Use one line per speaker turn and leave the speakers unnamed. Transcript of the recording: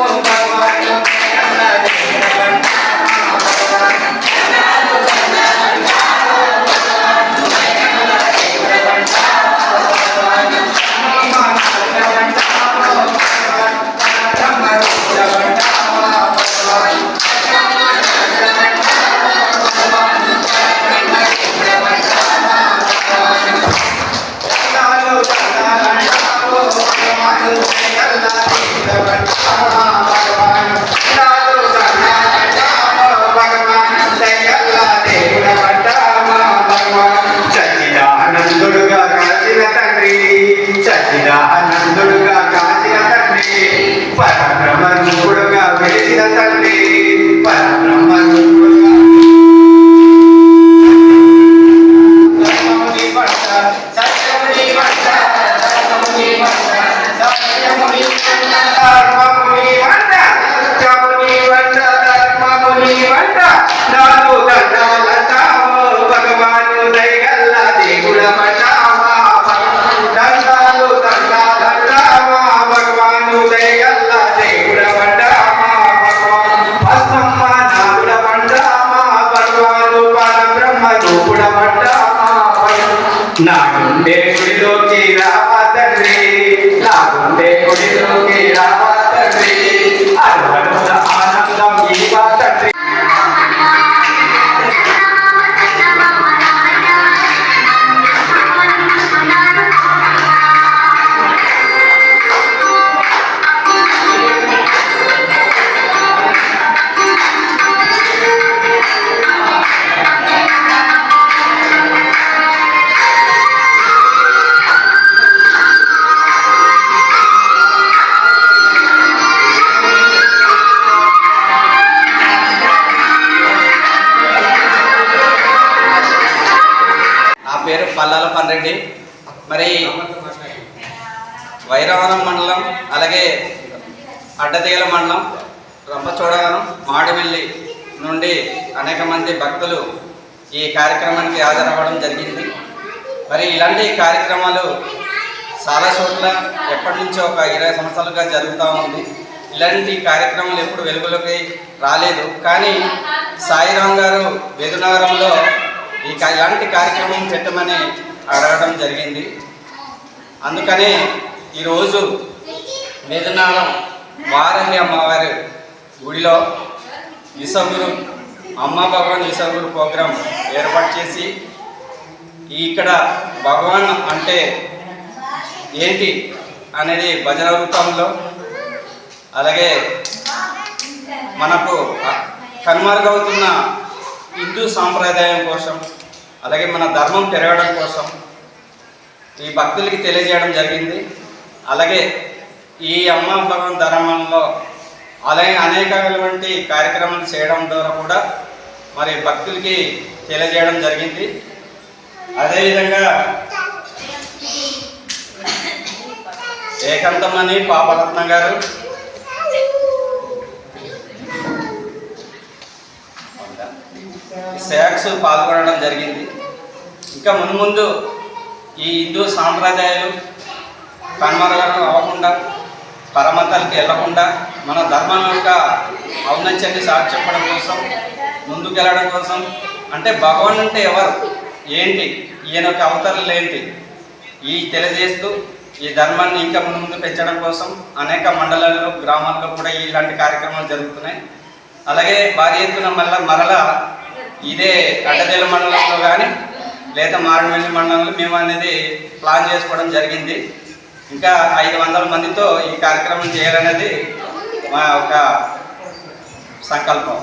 아 చంద్రుడుగా కాసినంత పరబ్రహ్మ రూపుడుగా వెలిసినంత మస్తాన్ రెడ్డి మరి వైరవరం మండలం అలాగే అడ్డతీగల మండలం రంపచోడవరం మాడివెల్లి నుండి అనేక మంది భక్తులు ఈ కార్యక్రమానికి హాజరవ్వడం జరిగింది. మరి ఇలాంటి కార్యక్రమాలు చాలా చోట్ల ఎప్పటి నుంచో ఒక ఇరవై సంవత్సరాలుగా జరుగుతూ ఉంది. ఇలాంటి కార్యక్రమాలు ఎప్పుడు వెలుగులోకి రాలేదు. కానీ సాయిరాం గారు వేదునగరంలో ఈ ఇలాంటి కార్యక్రమం పెట్టమని అడగడం జరిగింది. అందుకనే ఈరోజు వేదనారం వారహి అమ్మవారి గుడిలో ఈశ్వరుడు అమ్మ భగవాన్ ఈశ్వరుడు ప్రోగ్రాం ఏర్పాటు చేసి ఇక్కడ భగవాన్ అంటే ఏంటి అనేది భజన రూపంలో అలాగే మనకు కనుమరుగవుతున్న హిందూ సాంప్రదాయం కోసం అలాగే మన ధర్మం పెరగడం కోసం ఈ భక్తులకి తెలియజేయడం జరిగింది. అలాగే ఈ అమ్మ భగవన్ ధర్మంలో అలాగే అనేకమైనటువంటి కార్యక్రమాలు చేయడం ద్వారా కూడా మరి భక్తులకి తెలియజేయడం జరిగింది. అదేవిధంగా ఏకంతమని పాపరత్నం గారు శాక్స్ పాల్గొనడం జరిగింది. ఇంకా మున్ముందు ఈ హిందూ సాంప్రదాయాలు కనుమరుగడం అవ్వకుండా పరమతాలకి వెళ్ళకుండా మన ధర్మం యొక్క ఔన్నత్యాన్ని సాక్షి చెప్పడం కోసం ముందుకెళ్ళడం కోసం అంటే భగవాన్ అంటే ఎవరు? ఏంటి? ఈయన యొక్క అవతరాలు ఏంటి? ఈ తెలియజేస్తూ ఈ ధర్మాన్ని ఇంకా ముందు ముందు పెంచడం కోసం అనేక మండలాల్లో గ్రామాల్లో కూడా ఇలాంటి కార్యక్రమాలు జరుగుతున్నాయి. అలాగే భారీ ఎత్తున మళ్ళా మరలా ఇదే అడ్డదేల మండలంలో కానీ లేదా మారణవెల్లి మండలంలో మేము అనేది ప్లాన్ చేసుకోవడం జరిగింది. ఇంకా ఐదు వందల మందితో ఈ కార్యక్రమం చేయాలనేది మా ఒక సంకల్పం.